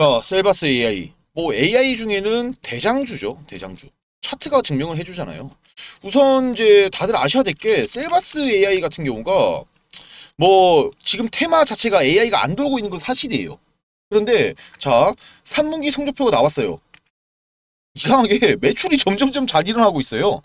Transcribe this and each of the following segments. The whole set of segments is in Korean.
자, 셀바스 AI. 뭐 AI 중에는 대장주죠. 대장주. 차트가 증명을 해주잖아요. 우선 이제 다들 아셔야 될 게 셀바스 AI 같은 경우가 뭐 지금 테마 자체가 AI가 안 돌고 있는 건 사실이에요. 그런데 자 3분기 성적표가 나왔어요. 이상하게 매출이 점점점 잘 일어나고 있어요.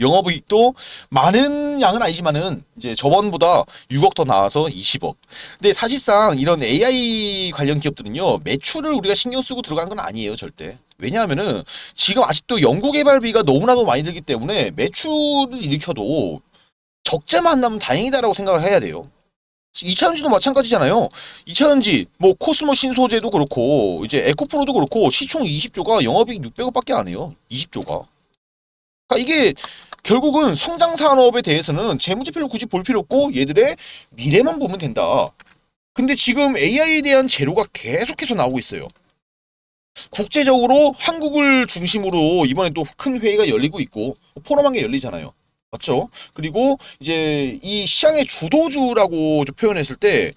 영업이익도 많은 양은 아니지만은 이제 저번보다 6억 더 나와서 20억. 근데 사실상 이런 AI 관련 기업들은요 매출을 우리가 신경 쓰고 들어가는 건 아니에요 절대. 왜냐하면은 지금 아직도 연구 개발비가 너무나도 많이 들기 때문에 매출을 일으켜도 적자만 안 나면 다행이다라고 생각을 해야 돼요. 2차전지도 마찬가지잖아요. 2차전지 뭐 코스모 신소재도 그렇고 이제 에코프로도 그렇고 시총 20조가 영업이익 600억밖에 안 해요. 20조가. 그러니까 이게 결국은 성장 산업에 대해서는 재무제표를 굳이 볼 필요 없고 얘들의 미래만 보면 된다. 근데 지금 AI에 대한 재료가 계속해서 나오고 있어요. 국제적으로 한국을 중심으로 이번에 또 큰 회의가 열리고 있고 포럼 한개 열리잖아요. 맞죠? 그리고 이제 이 시장의 주도주라고 좀 표현했을 때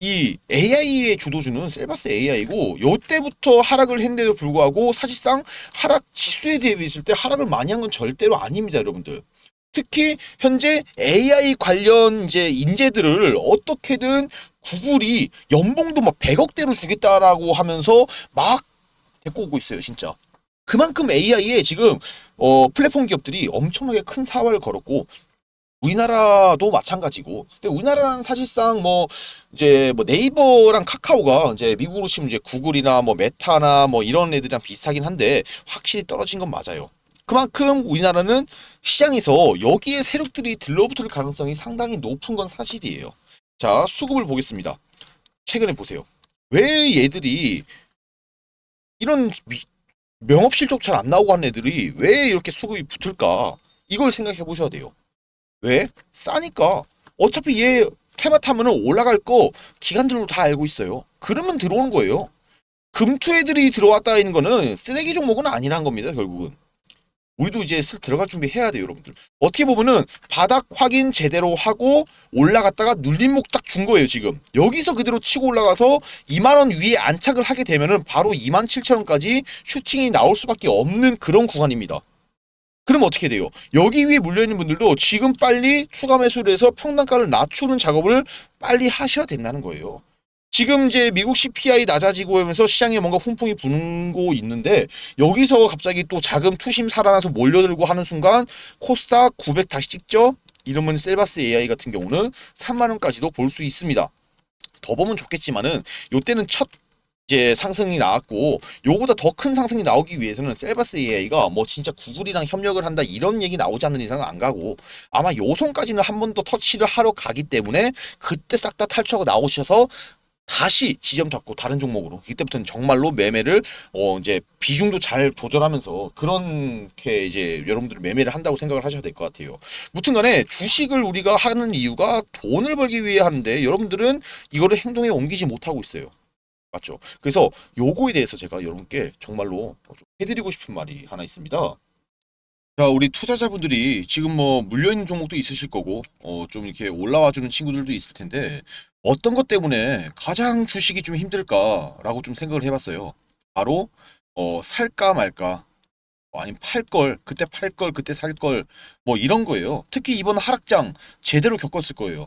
이 AI의 주도주는 셀바스 AI고 요때부터 하락을 했는데도 불구하고 사실상 하락 지수에 대비했을 때 하락을 많이 한 건 절대로 아닙니다, 여러분들. 특히 현재 AI 관련 이제 인재들을 어떻게든 구글이 연봉도 막 100억대로 주겠다라고 하면서 막 데리고 오고 있어요, 진짜. 그만큼 AI에 지금 어, 플랫폼 기업들이 엄청나게 큰 사활을 걸었고 우리나라도 마찬가지고. 근데 우리나라는 사실상 뭐 이제 뭐 네이버랑 카카오가 이제 미국으로 치면 이제 구글이나 뭐 메타나 뭐 이런 애들이랑 비슷하긴 한데 확실히 떨어진 건 맞아요. 그만큼 우리나라는 시장에서 여기에 세력들이 들러붙을 가능성이 상당히 높은 건 사실이에요. 자, 수급을 보겠습니다. 최근에 보세요. 왜 얘들이 이런 미- 명업 실적 잘 안 나오고 하는 애들이 왜 이렇게 수급이 붙을까? 이걸 생각해 보셔야 돼요. 왜? 싸니까. 어차피 얘 테마 타면은 올라갈 거 기관들로 다 알고 있어요. 그러면 들어오는 거예요. 금투 애들이 들어왔다 있는 거는 쓰레기 종목은 아니란 겁니다, 결국은. 우리도 이제 슬 들어갈 준비 해야 돼요, 여러분들. 어떻게 보면은 바닥 확인 제대로 하고 올라갔다가 눌림목 딱 준 거예요, 지금. 여기서 그대로 치고 올라가서 2만 원 위에 안착을 하게 되면은 바로 2만 7천 원까지 슈팅이 나올 수밖에 없는 그런 구간입니다. 그럼 어떻게 돼요? 여기 위에 물려있는 분들도 지금 빨리 추가 매수를 해서 평단가를 낮추는 작업을 빨리 하셔야 된다는 거예요. 지금 이제 미국 CPI 낮아지고 하면서 시장에 뭔가 훈풍이 부는고 있는데 여기서 갑자기 또 자금 투심 살아나서 몰려들고 하는 순간 코스닥 900 다시 찍죠? 이러면 셀바스 AI 같은 경우는 3만 원까지도 볼 수 있습니다. 더 보면 좋겠지만은 요때는 첫 이제 상승이 나왔고 요보다 더 큰 상승이 나오기 위해서는 셀바스 AI가 뭐 진짜 구글이랑 협력을 한다 이런 얘기 나오지 않는 이상은 안 가고 아마 요 선까지는 한 번 더 터치를 하러 가기 때문에 그때 싹 다 탈출하고 나오셔서 다시 지점 잡고 다른 종목으로 이때부터는 정말로 매매를 어 이제 비중도 잘 조절하면서 그렇게 이제 여러분들이 매매를 한다고 생각을 하셔야 될 것 같아요. 무튼간에 주식을 우리가 하는 이유가 돈을 벌기 위해 하는데 여러분들은 이거를 행동에 옮기지 못하고 있어요. 맞죠? 그래서 요거에 대해서 제가 여러분께 정말로 좀 해드리고 싶은 말이 하나 있습니다. 자, 우리 투자자분들이 지금 뭐 물려있는 종목도 있으실 거고, 어, 좀 이렇게 올라와주는 친구들도 있을 텐데, 어떤 것 때문에 가장 주식이 좀 힘들까라고 좀 생각을 해봤어요. 바로, 어, 살까 말까, 어, 아니면 팔 걸, 그때 팔 걸, 그때 살 걸, 뭐 이런 거예요. 특히 이번 하락장 제대로 겪었을 거예요.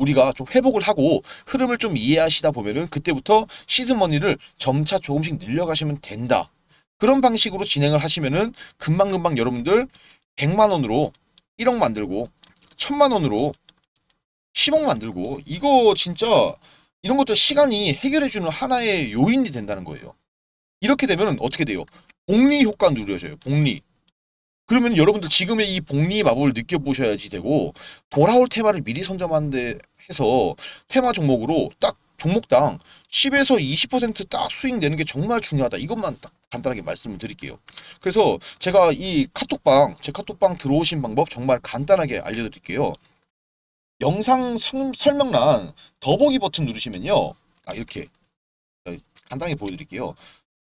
우리가 좀 회복을 하고 흐름을 좀 이해하시다 보면은 그때부터 시드머니를 점차 조금씩 늘려가시면 된다. 그런 방식으로 진행을 하시면은 금방금방 여러분들 100만 원으로 1억 만들고 1000만 원으로 10억 만들고 이거 진짜 이런 것들 시간이 해결해 주는 하나의 요인이 된다는 거예요. 이렇게 되면 어떻게 돼요? 복리 효과 누려져요. 복리. 그러면 여러분들 지금의 이 복리 마법을 느껴보셔야지 되고 돌아올 테마를 미리 선점하는데 해서 테마 종목으로 딱 종목당 10에서 20%딱 수익 내는 게 정말 중요하다. 이것만 딱 간단하게 말씀을 드릴게요. 그래서 제가 이 카톡방, 제 카톡방 들어오신 방법 정말 간단하게 알려드릴게요. 영상 성- 설명란 더보기 버튼 누르시면요. 아, 이렇게. 아, 간단하게 보여드릴게요.